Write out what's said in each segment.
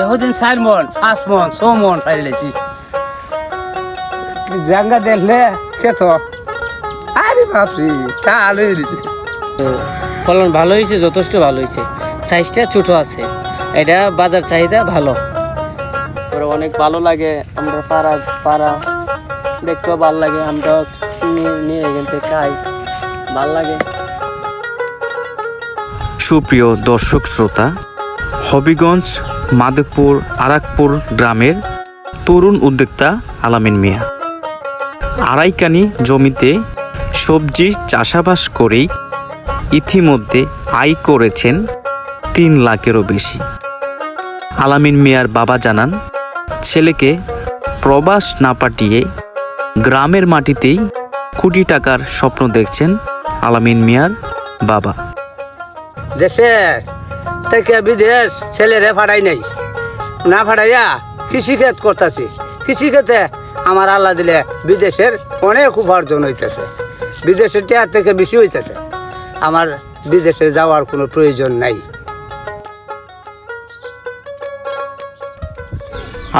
এহদিন চার মন পাঁচ মন ছ মন পারি লেছি জাঙ্গা দেখলে খেত। আরে বাপরি তা আলোই দিছে ফলন ভালো হয়েছে যথেষ্ট ভালো হয়েছে সাইজটা ছোট আছে। এটা বাজার চাহিদা ভালো। অনেক ভালো লাগে আমরা পাড়া পাড়া দেখতেও ভালো লাগে আমরা নিয়ে নিয়ে এখান থেকে খাই। ভালো লাগে। সুপ্রিয় দর্শক শ্রোতা হবিগঞ্জ মাধবপুর, আরাকপুর গ্রামের তরুণ উদ্যোক্তা আলামিন মিয়া। আড়াইকানি জমিতে সবজি চাষাবাস করেই ইতিমধ্যে আয় করেছেন তিন লাখেরও বেশি। আলামিন মিয়ার বাবা জানান, ছেলেকে প্রবাস না পাঠিয়ে গ্রামের মাটিতেই কোটি টাকার স্বপ্ন দেখছেন আলামিন মিয়ার বাবা। দেশে থেকে বিদেশ ছেলেরে ফাড়াই নাই। না ফাড়াইয়া কৃষিক্ষেত করতেছি। কৃষিক্ষেতে আমার আল্লাহ দিলে বিদেশের অনেক উপার্জন হইতেছে। বিদেশের টেয়ার থেকে বেশি হইতেছে। আমার বিদেশে যাওয়ার কোনো প্রয়োজন নাই।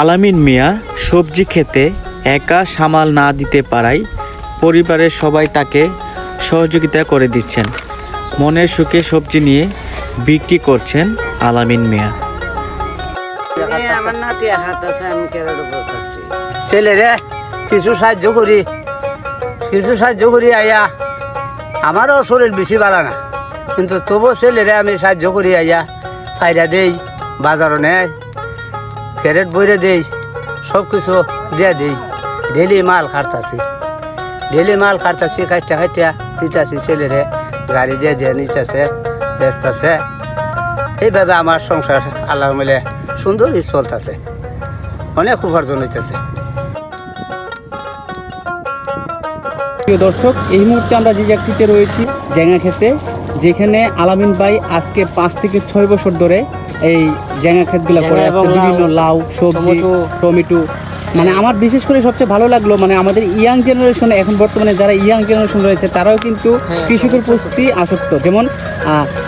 আলামিন মিয়া, সবজি খেতে একা সামাল না দিতে পারায় পরিবারের সবাই তাকে সহযোগিতা করে দিচ্ছেন। মনের সুখে সবজি নিয়ে বিক্রি করছেন আলামিন মিয়া। উপর ছেলেরে কিছু সাহায্য করি। কিছু সাহায্য করি আইয়া আমারও শরীর বেশি ভালো না। কিন্তু তবু ছেলেরে আমি সাহায্য করি আইয়া ফায়দা দেই, বাজারও নেয় ক্যারেট বইরে দেই সব কিছু দিয়ে দেই। ডেলি মাল খাটতাছি। ডেলি মাল খাটতাছি, খাইটা খাইটা দিতাছি ছেলেরে গাড়ি দিয়ে দিয়ে নিতেছে। বেচতেছে এইভাবে আমার সংসার আল্লাহ মিলে সুন্দরই চলতেছে। অনেক উপার্জন হইতেছে। প্রিয় দর্শক এই মুহূর্তে আমরা যে জায়গাটিতে রয়েছি জেঙ্গা খেতে যেখানে আলামিন ভাই আজকে পাঁচ থেকে ছয় বছর ধরে এই জেঙ্গা ক্ষেতগুলো করে আসছে। এবং বিভিন্ন লাউ সবজি টমেটো। মানে আমার বিশেষ করে সবচেয়ে ভালো লাগল মানে আমাদের ইয়াং জেনারেশন এখন বর্তমানে যারা ইয়াং জেনারেশন রয়েছে তারাও কিন্তু হ্যাঁ। কৃষকের প্রতি আসক্ত। যেমন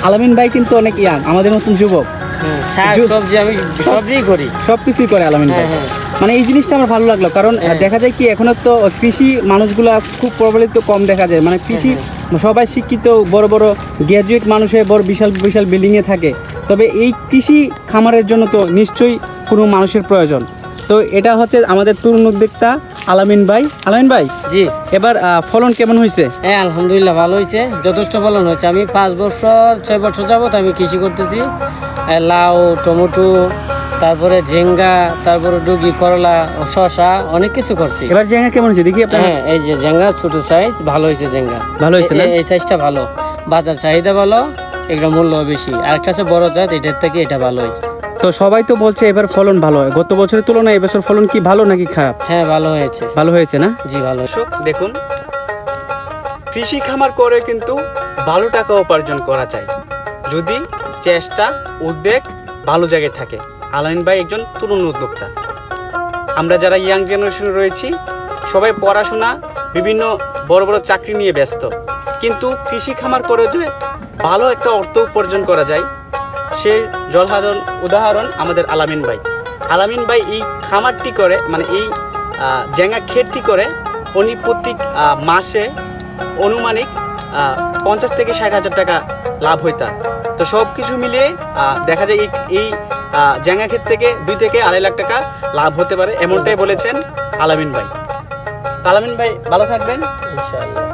আলামিন ভাই কিন্তু অনেক ইয়াং আমাদের মতন যুবক। সবজি আমি সবই করি। সব কিছুই করে আলামিন ভাই। হ্যাঁ, মানে এই জিনিসটা আমার ভালো লাগল কারণ হ্যাঁ। দেখা যায় কি এখনও তো কৃষি মানুষগুলা খুব প্রবলিত কম দেখা যায়। মানে কৃষি হ্যাঁ, সবাই শিক্ষিত বড় বড় গ্র্যাজুয়েট মানুষে বড় বিশাল বিশাল বিল্ডিংয়ে থাকে। তবে এই কৃষি খামারের জন্য তো নিশ্চয়ই কোনো মানুষের প্রয়োজন। তো এটা হচ্ছে আমাদের তরুণ উদ্যোক্তা আলামিন ভাই। আলামিন ভাই জি। এবার ফলন কেমন হয়েছে? হ্যাঁ আলহামদুলিল্লাহ ভালো হয়েছে। যথেষ্ট ফলন হয়েছে। আমি পাঁচ বছর ছয় বছর যাবত আমি কৃষি করতেছি। লাউ টমেটো তারপরে ঝিঙ্গা তারপরে ডুগি করলা শশা অনেক কিছু করছি। এবার জায়গা কেমন হয়েছে? দেখি আপনার হ্যাঁ এই যে জেঙ্গা ছোট সাইজ ভালো হয়েছে জেঙ্গা ভালো হয়েছে না? এই সাইজটা ভালো। বাজার চাহিদা ভালো এগুলো মূল্য বেশি। আরেকটা আছে বড় জাত এটার থেকে এটা ভালোই তো সবাই তো বলছে এবার ফলন ভালো হয়। গত বছরের তুলনায় এবছর ফলন কি ভালো নাকি খারাপ? হ্যাঁ ভালো হয়েছে। ভালো হয়েছে না? জি ভালো। দেখুন। কৃষি খামার করে কিন্তু ভালো টাকা উপার্জন করা যায়। যদি চেষ্টা উদ্বেগ ভালো জায়গায় থাকে। আলামিন ভাই একজন তরুণ উদ্যোক্তা। আমরা যারা ইয়াং জেনারেশন রয়েছি সবাই পড়াশোনা বিভিন্ন বড় বড় চাকরি নিয়ে ব্যস্ত। কিন্তু কৃষি খামার করে যে ভালো একটা অর্থ উপার্জন করা যায় সে জলহারণ উদাহরণ আমাদের আলামিন ভাই। আলামিন ভাই এই খামারটি করে মানে এই জেঙ্গা ক্ষেতটি করে উনি প্রতি আহ, মাসে অনুমানিক পঞ্চাশ থেকে ষাট হাজার টাকা লাভ হইতা তো সব কিছু মিলিয়ে দেখা যায় এই আহ, ক্ষেত থেকে দুই থেকে আড়াই লাখ টাকা লাভ হতে পারে এমনটাই বলেছেন আলামিন ভাই। আলামিন ভাই ভালো থাকবেন? ইনশাআল্লাহ।